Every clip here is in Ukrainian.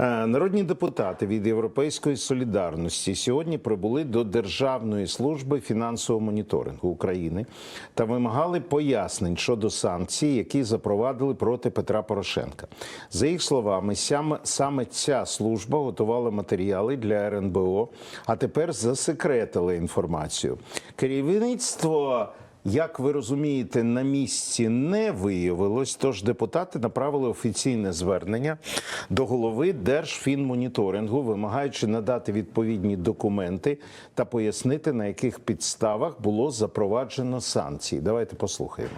Е, Народні депутати від Європейської солідарності сьогодні прибули до Державної служби фінансового моніторингу України та вимагали пояснень щодо санкцій, які запровадили проти Петра Порошенка. За їх словами, саме, ця служба готувала матеріали для РНБО, а тепер засекретила інформацію. Керівництво. Як ви розумієте, на місці не виявилось, тож депутати направили офіційне звернення до голови Держфінмоніторингу, вимагаючи надати відповідні документи та пояснити, на яких підставах було запроваджено санкції. Давайте послухаємо.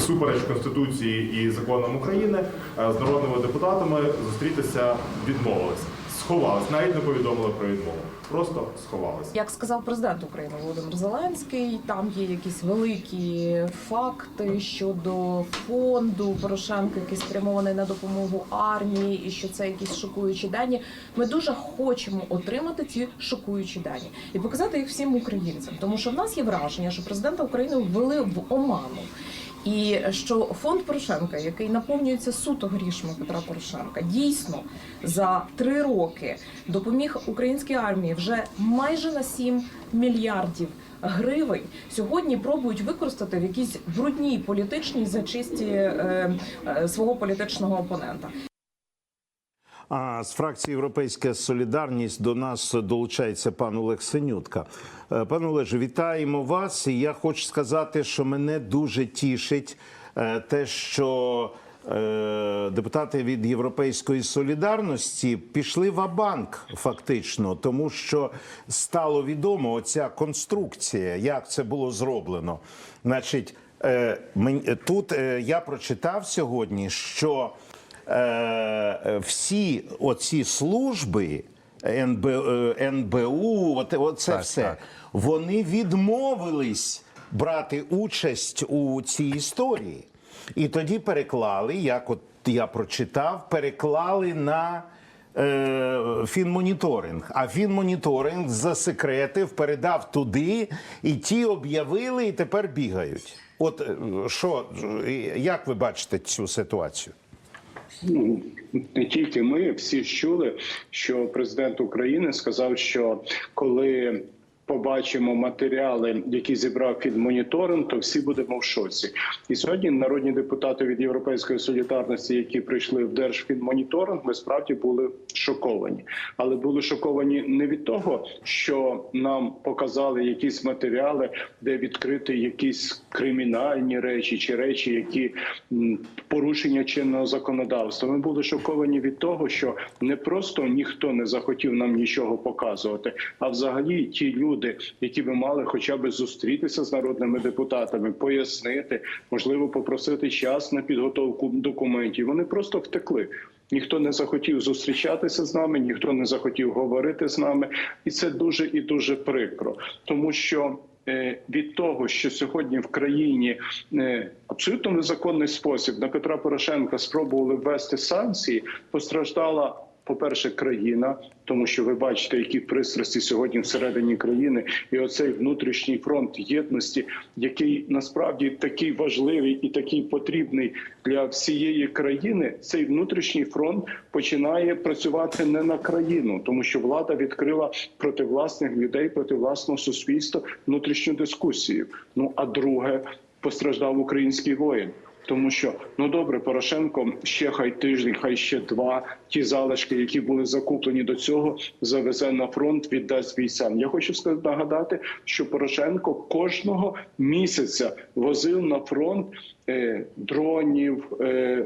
Супереч Конституції і законам України е, з народними депутатами зустрітися відмовилися. Сховались, навіть не повідомили про відмову. Просто сховались. Як сказав президент України Володимир Зеленський, там є якісь великі факти щодо фонду Порошенка, який спрямований на допомогу армії, і що це якісь шокуючі дані. Ми дуже хочемо отримати ці шокуючі дані і показати їх всім українцям, тому що в нас є враження, що президента України ввели в оману. І що фонд Порошенка, який наповнюється суто грішми Петра Порошенка, дійсно за три роки допоміг українській армії вже майже на 7 мільярдів гривень. Сьогодні пробують використати в якійсь брудній політичній зачисті е, е, свого політичного опонента. А з фракції Європейська Солідарність до нас долучається пан Олег Синютка. Е, Пане Олеже, вітаємо вас. Я хочу сказати, що мене дуже тішить е, те, що е, депутати від Європейської солідарності пішли в банк фактично, тому що стало відомо оця конструкція, як це було зроблено. Значить, тут я прочитав сьогодні, що всі оці служби НБ, е, НБУ, от, оце Так, все, так. вони відмовились брати участь у цій історії. І тоді переклали, як от я прочитав, переклали на е, фінмоніторинг. А фінмоніторинг засекретив, передав туди, і ті об'явили, і тепер бігають. От е, що, е, як ви бачите цю ситуацію? Ну, не тільки ми всі чули, що президент України сказав, що коли побачимо матеріали, які зібрав під моніторинг, то всі будемо в шоці. І сьогодні народні депутати від Європейської солідарності, які прийшли в Держфінмоніторинг, ми справді були шоковані, але були шоковані не від того, що нам показали якісь матеріали, де відкриті якісь кримінальні речі чи речі, які порушення чинного законодавства. Ми були шоковані від того, що не просто ніхто не захотів нам нічого показувати, а взагалі ті люди, які би мали хоча б зустрітися з народними депутатами, пояснити, можливо, попросити час на підготовку документів. Вони просто втекли. Ніхто не захотів зустрічатися з нами, ніхто не захотів говорити з нами, і це дуже і дуже прикро, тому що. е, Від того, що сьогодні в країні е, абсолютно незаконний спосіб на Петра Порошенка спробували ввести санкції, постраждала. По-перше, країна, тому що ви бачите, які пристрасті сьогодні всередині країни, і оцей внутрішній фронт єдності, який насправді такий важливий і такий потрібний для всієї країни. Цей внутрішній фронт починає працювати не на країну, тому що влада відкрила проти власних людей, проти власного суспільства внутрішню дискусію. Ну а друге, постраждав український воїн. Тому що ну добре, Порошенко ще хай тиждень, хай ще два. Ті залишки, які були закуплені до цього, завезе на фронт, віддасть бійцям. Я хочу сказати, нагадати, що Порошенко кожного місяця возив на фронт е, дронів. Е,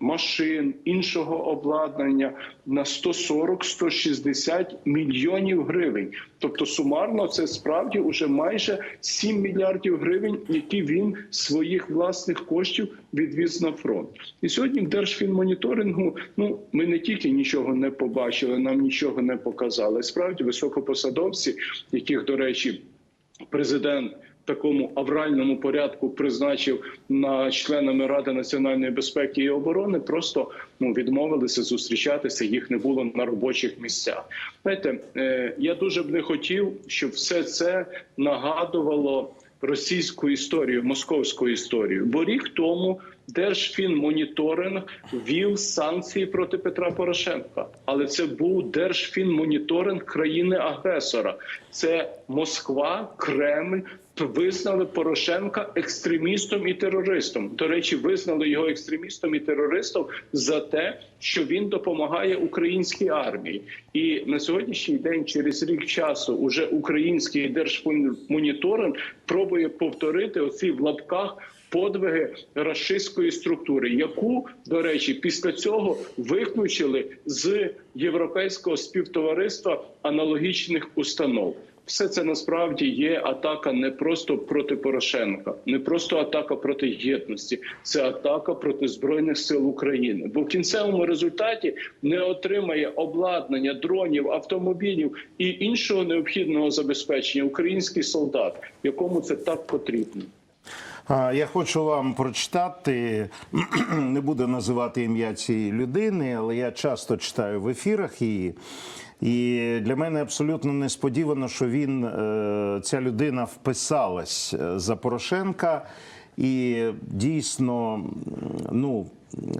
Машин іншого обладнання на 140-160 мільйонів гривень. Тобто сумарно це справді вже майже 7 мільярдів гривень, які він своїх власних коштів відвіз на фронт. І сьогодні в Держфінмоніторингу ну ми не тільки нічого не побачили, нам нічого не показали. Справді високопосадовці, яких до речі, президент. Такому авральному порядку призначив на членами Ради національної безпеки і оборони, просто ну відмовилися зустрічатися. Їх не було на робочих місцях. Знаєте, е, я дуже б не хотів, щоб все це нагадувало російську історію, московську історію. Бо рік тому Держфінмоніторинг ввів санкції проти Петра Порошенка, але це був Держфінмоніторинг країни-агресора. Це Москва, Кремль. Визнали Порошенка екстремістом і терористом. До речі, визнали його екстремістом і терористом за те, що він допомагає українській армії. І на сьогоднішній день, через рік часу, уже український держмоніторинг пробує повторити оці в лапках подвиги рашистської структури, яку, до речі, після цього виключили з європейського співтовариства аналогічних установ. Все це насправді є атака не просто проти Порошенка, не просто атака проти єдності, це атака проти збройних сил України. Бо в кінцевому результаті не отримає обладнання дронів, автомобілів і іншого необхідного забезпечення український солдат, якому це так потрібно. Я хочу вам прочитати, не буду називати ім'я цієї людини, але я часто читаю в ефірах її. І для мене абсолютно несподівано, що він, е, ця людина вписалась е, за Порошенка. І дійсно, ну,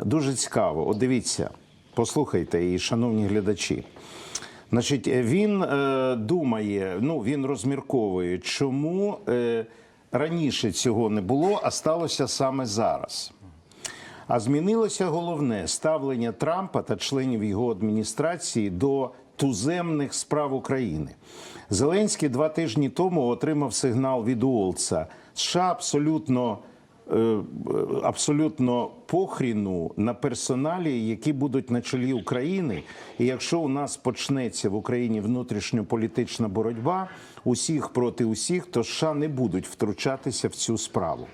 дуже цікаво. От дивіться, послухайте, і шановні глядачі. Значить, він е, думає, ну він розмірковує, чому е, раніше цього не було, а сталося саме зараз. А змінилося головне ставлення Трампа та членів його адміністрації до туземних справ України. Зеленський два тижні тому отримав сигнал від Уолтса. США абсолютно абсолютно похріну на персоналі, які будуть на чолі України. І якщо у нас почнеться в Україні внутрішньополітична боротьба усіх проти усіх, то США не будуть втручатися в цю справу.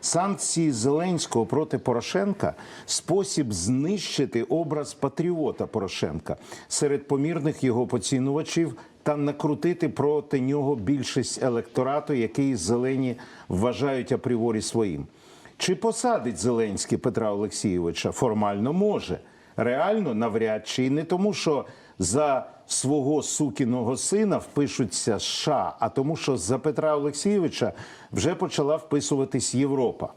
Санкції Зеленського проти Порошенка спосіб знищити образ патріота Порошенка серед помірних його поцінувачів та накрутити проти нього більшість електорату, який зелені вважають апріорі своїм. Чи посадить Зеленський Петра Олексійовича? Формально може. Реально навряд чи і не тому, що за свого сукіного сина впишуться США, а тому, що за Петра Олексійовича вже почала вписуватись Європа.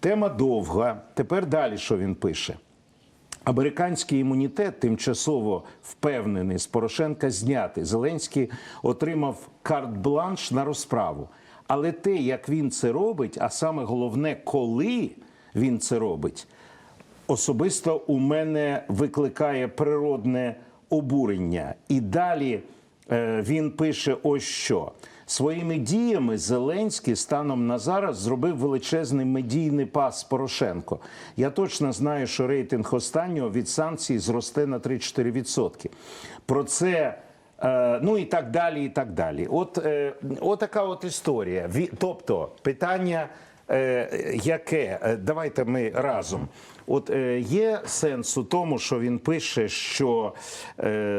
Тема довга. Тепер далі, що він пише. Американський імунітет тимчасово впевнений з Порошенка зняти. Зеленський отримав карт-бланш на розправу. Але те, як він це робить, а саме головне, коли він це робить, особисто у мене викликає природне обурення. І далі е, він пише: ось що. Своїми діями Зеленський станом на зараз зробив величезний медійний пас Порошенко. Я точно знаю, що рейтинг останнього від санкцій зросте на 3-4%. Про це. Е, Ну і так далі, і так далі. От, е, от така от історія. Тобто, питання е, яке? Давайте ми разом. От є сенс у тому, що він пише, що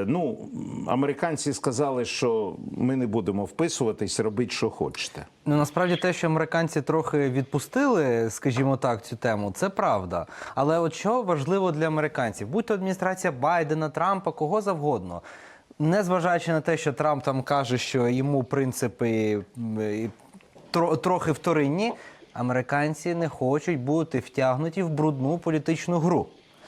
ну, американці сказали, що ми не будемо вписуватись, робіть, що хочете. Ну насправді те, що американці трохи відпустили, скажімо так, цю тему, це правда. Але от що важливо для американців, будь то адміністрація Байдена, Трампа, кого завгодно. Незважаючи на те, що Трамп там каже, що йому принципи трохи вторинні, американці не хочуть бути втягнуті в брудну політичну гру.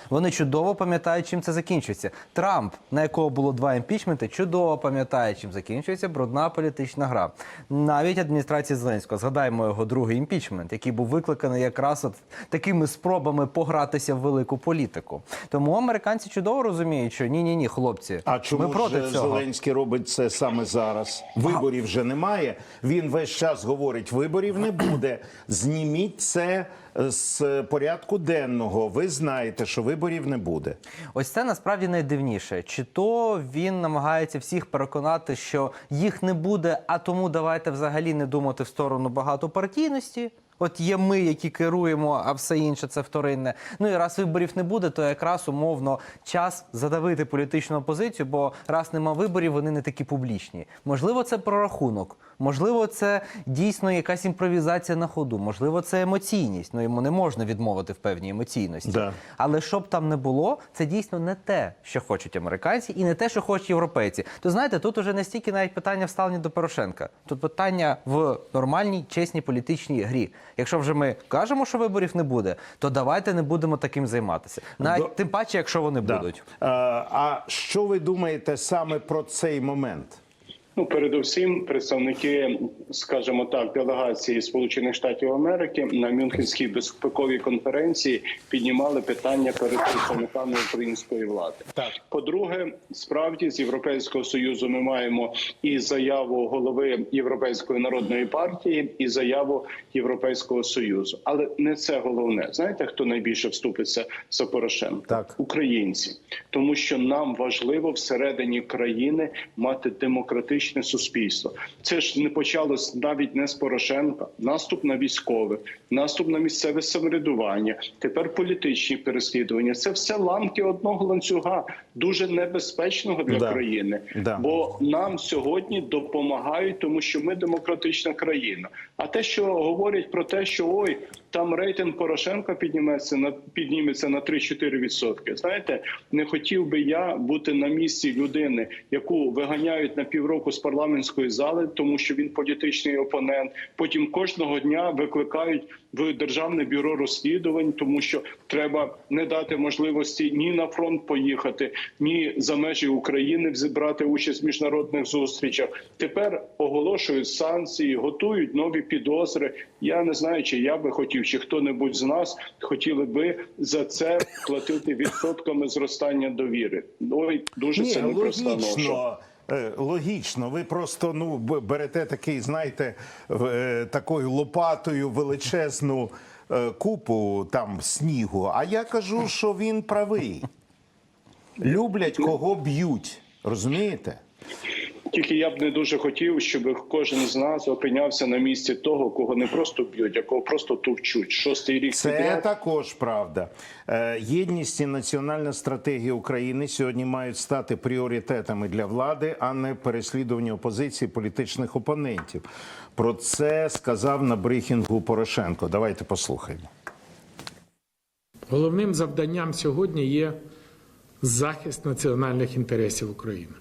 Вони чудово пам'ятають, чим це закінчується. Трамп, на якого було два імпічменти, чудово пам'ятає, чим закінчується брудна політична гра. Навіть адміністрація Зеленського, згадаємо його другий імпічмент, який був викликаний якраз от такими спробами погратися в велику політику. Тому американці чудово розуміють, що ні, ні, ні, хлопці, А чому ми проти ж цього. Зеленський робить це саме зараз? Виборів вже немає. Він весь час говорить: виборів не буде. Зніміть це з порядку денного. Ви знаєте, що виборів не буде. Ось це насправді найдивніше. Чи то він намагається всіх переконати, що їх не буде, а тому давайте взагалі не думати в сторону багатопартійності. От є ми, які керуємо, а все інше це вторинне. Ну і раз виборів не буде, то якраз умовно час задавити політичну опозицію, бо раз нема виборів, вони не такі публічні. Можливо, це прорахунок. Можливо, це дійсно якась імпровізація на ходу, можливо, це емоційність. Ну йому не можна відмовити в певній емоційності. Да. Але щоб там не було, це дійсно не те, що хочуть американці, і не те, що хочуть європейці. То знаєте, тут уже не стільки навіть питання вставлення до Порошенка. Тут питання в нормальній, чесній політичній грі. Якщо вже ми кажемо, що виборів не буде, то давайте не будемо таким займатися. Навіть До- тим паче, якщо вони Да. будуть. Е, А що ви думаєте саме про цей момент? Ну, передусім, представники, скажімо так, делегації Сполучених Штатів Америки на Мюнхенській безпековій конференції піднімали питання перед представниками української влади. Так. По-друге, справді з Європейського союзу ми маємо і заяву голови Європейської народної партії, і заяву Європейського союзу. Але не це головне. Знаєте, хто найбільше вступиться за Порошенка? Так. українці, тому що нам важливо всередині країни мати демократичне суспільство. Це ж не почалось навіть не з Порошенка. Наступ на військових, наступ на місцеве самоврядування, тепер політичні переслідування. Це все ламки одного ланцюга, дуже небезпечного для Да. країни. Да. Бо нам сьогодні допомагають, тому що ми демократична країна. А те, що говорять про те, що ой, там рейтинг Порошенка підніметься на підніметься на 3-4 відсотки. Знаєте, не хотів би я бути на місці людини, яку виганяють на півроку з парламентської зали, тому що він політичний опонент. Потім кожного дня викликають в державне бюро розслідувань, тому що треба не дати можливості ні на фронт поїхати, ні за межі України брати участь в міжнародних зустрічах. Тепер оголошують санкції, готують нові підозри. Я не знаю, чи я би хотів, чи хто-небудь з нас хотіли би за це платити відсотками зростання довіри. Ой, дуже це непроста ноша. Логічно. е, ви просто ну берете такий, знаєте, е, такою лопатою величезну е, купу там снігу. А я кажу, що він правий. Люблять, кого б'ють. Розумієте? Тільки я б не дуже хотів, щоб кожен з нас опинявся на місці того, кого не просто б'ють, а кого просто товчуть. Шостий рік Це підряд. також правда. Е, Єдність і національна стратегія України сьогодні мають стати пріоритетами для влади, а не переслідування опозиції політичних опонентів. Про це сказав на брифінгу Порошенко. Давайте послухаємо. Головним завданням сьогодні є захист національних інтересів України.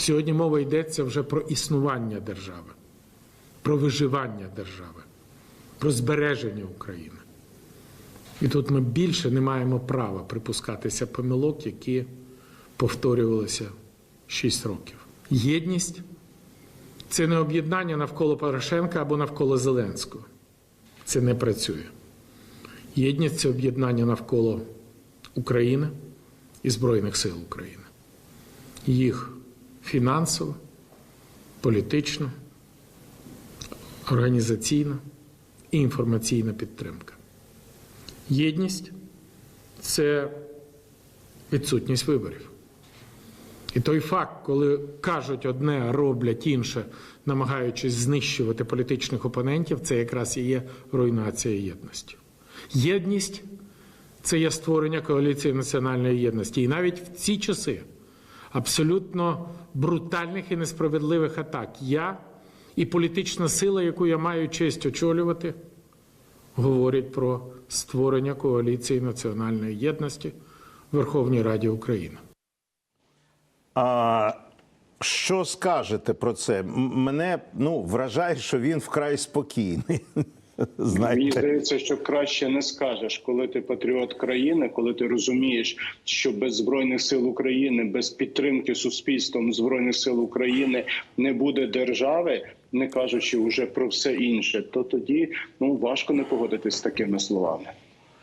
Сьогодні мова йдеться вже про існування держави, про виживання держави, про збереження України. І тут ми більше не маємо права припускатися помилок, які повторювалися 6 років. Єдність це не об'єднання навколо Порошенка або навколо Зеленського. Це не працює. Єдність це об'єднання навколо України і Збройних сил України. Їх фінансова, політична, організаційна і інформаційна підтримка. Єдність це відсутність виборів. І той факт, коли кажуть одне, а роблять інше, намагаючись знищувати політичних опонентів, це якраз і є руйнація єдності. Єдність це є створення коаліції національної єдності. І навіть в ці часи абсолютно брутальних і несправедливих атак я і політична сила, яку я маю честь очолювати, говорять про створення коаліції національної єдності в Верховній Раді України. А що скажете про це? Мене ну вражає, що він вкрай спокійний. Мені здається, що краще не скажеш, коли ти патріот країни, коли ти розумієш, що без збройних сил України, без підтримки суспільством збройних сил України не буде держави, не кажучи вже про все інше, то тоді ну важко не погодитись з такими словами.